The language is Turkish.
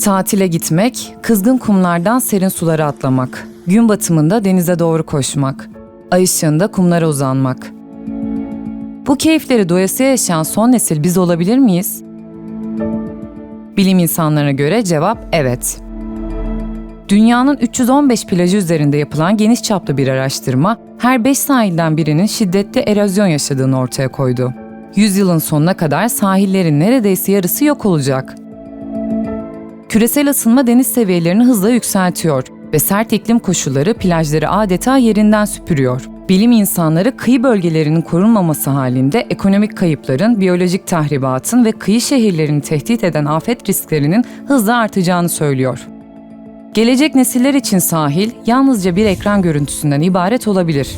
Tatile gitmek, kızgın kumlardan serin sulara atlamak, gün batımında denize doğru koşmak, ay ışığında kumlara uzanmak. Bu keyifleri doyasıya yaşayan son nesil biz olabilir miyiz? Bilim insanlarına göre cevap evet. Dünyanın 315 plajı üzerinde yapılan geniş çaplı bir araştırma, her 5 sahilden birinin şiddetli erozyon yaşadığını ortaya koydu. Yüzyılın sonuna kadar sahillerin neredeyse yarısı yok olacak. Küresel ısınma deniz seviyelerini hızla yükseltiyor ve sert iklim koşulları plajları adeta yerinden süpürüyor. Bilim insanları kıyı bölgelerinin korunmaması halinde ekonomik kayıpların, biyolojik tahribatın ve kıyı şehirlerini tehdit eden afet risklerinin hızla artacağını söylüyor. Gelecek nesiller için sahil yalnızca bir ekran görüntüsünden ibaret olabilir.